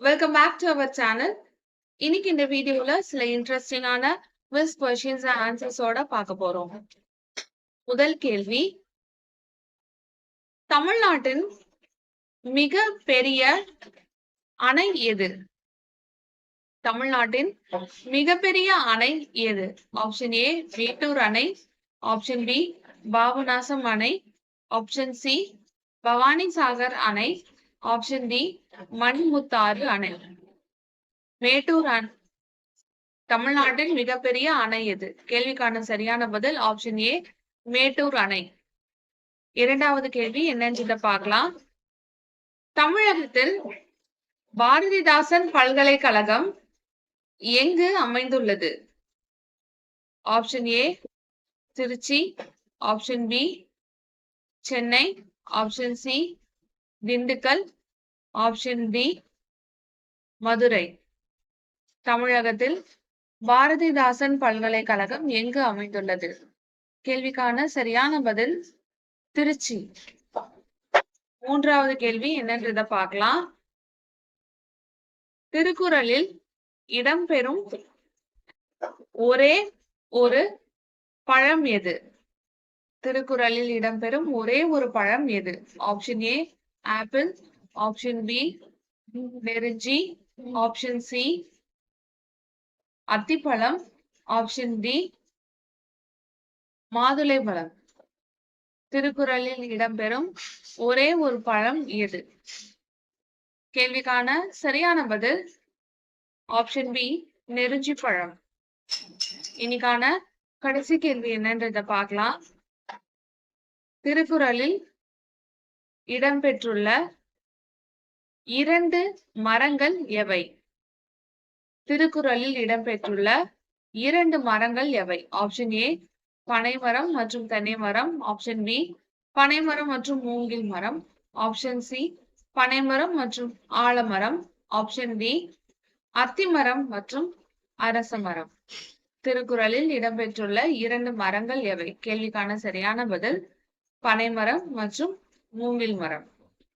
Welcome back to our channel இன்னைக்கு இந்த வீடியோல சில இன்ட்ரெஸ்டிங்கான குவிஸ் கொஸ்டின்ஸ் அண்ட் ஆன்சர்ஸோட பார்க்க போறோம். முதல் கேள்வி தமிழ்நாட்டின் மிக பெரிய அணை எது? தமிழ்நாட்டின் மிகப்பெரிய அணை எது? ஆப்ஷன் ஏ மேட்டூர் அணை ஆப்ஷன் பி பாபநாசம் அணை ஆப்ஷன் சி பவானி சாகர் அணை ஆப்ஷன் டி மண்முத்தாறு அணை. மேட்டூர் அணை. தமிழ்நாட்டின் மிகப்பெரிய அணை எது? கேள்விக்கான சரியான பதில் ஆப்ஷன் ஏ மேட்டூர் அணை. இரண்டாவது கேள்வி என்னன்றத பார்க்கலாம். தமிழகத்தில் பாரதிதாசன் பல்கலைக்கழகம் எங்கு அமைந்துள்ளது? Option A Trichy. Option B Chennai. Option C Dindigul option B Madurai. தமிழகத்தில் பாரதிதாசன் பல்கலைக்கழகம் எங்கு அமைந்துள்ளது? கேள்விக்கான சரியான பதில் திருச்சி. மூன்றாவது கேள்வி என்னன்றத பார்க்கலாம். திருக்குறளில் இடம்பெறும் ஒரே ஒரு பழம் எது? திருக்குறளில் இடம்பெறும் ஒரே ஒரு பழம் எது? Option A apple option B நெருஞ்சி option C அத்திப்பழம் ஆப்ஷன் டி மாதுளை பழம் திருக்குறளில் இடம்பெறும் ஒரே ஒரு பழம் எது? கேள்விக்கான சரியான பதில் ஆப்ஷன் பி நெருஞ்சி பழம். இன்னைக்கான கடைசி கேள்வி என்னன்றத பார்க்கலாம். திருக்குறளில் இடம்பெற்றுள்ள இரண்டு மரங்கள் எவை? திருக்குறளில் இடம்பெற்றுள்ள இரண்டு மரங்கள் எவை? ஆப்ஷன் ஏ பனைமரம் மற்றும் தென்னை மரம். ஆப்ஷன் பி பனைமரம் மற்றும் மூங்கில் மரம். ஆப்ஷன் சி பனைமரம் மற்றும் ஆலமரம் ஆப்ஷன் டி அத்திமரம் மற்றும் அரச மரம். திருக்குறளில் இடம்பெற்றுள்ள இரண்டு மரங்கள் எவை? கேள்விக்கான சரியான பதில் பனைமரம் மற்றும் மூங்கில் மரம்.